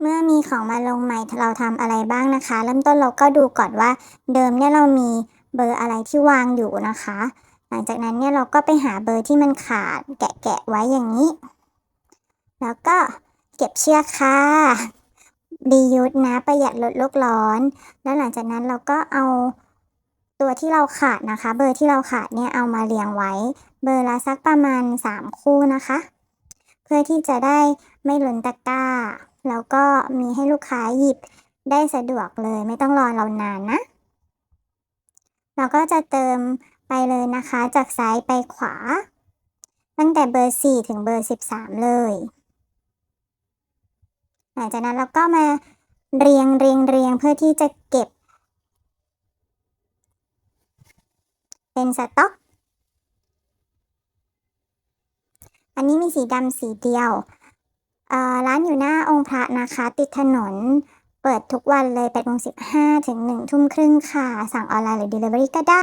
เมื่อมีของมาลงใหม่เราทำอะไรบ้างนะคะ เริ่มต้นเราก็ดูก่อนว่า เดิมเนี่ยเรามีเบอร์อะไรที่วางอยู่นะคะ หลังจากนั้นเนี่ยเราก็ไปหาเบอร์ที่มันขาดแกะๆไว้อย่างนี้ แล้วก็เก็บเชือกค่ะดียุทนะประหยัดลดโลกร้อน แล้วหลังจากนั้นเราก็เอาตัวที่เราขาดนะคะ เบอร์ที่เราขาดเนี่ยเอามาเรียงไว้ เบอร์ละสักประมาณ 3 คู่นะคะ เพื่อที่จะได้ไม่หล้นตะกร้า แล้วก็มีให้ลูกค้าหยิบได้สะดวกเลยไม่ต้องรอเรานานนะ เราก็จะเติมไปเลยนะคะ จากซ้ายไปขวา ตั้งแต่เบอร์ 4 ถึงเบอร์ 13 เลย หลังจากนั้นเราก็มาเรียงเรียงเรียงเพื่อที่จะเก็บ เป็นสต็อก อันนี้มีสีดำสีเดียว ร้านอยู่หน้าองค์พระนะคะ ติดถนน เปิดทุกวันเลย8โมง15 ถึง 1 ทุ่มครึ่งค่ะ สั่งออนไลน์หรือ Delivery ก็ได้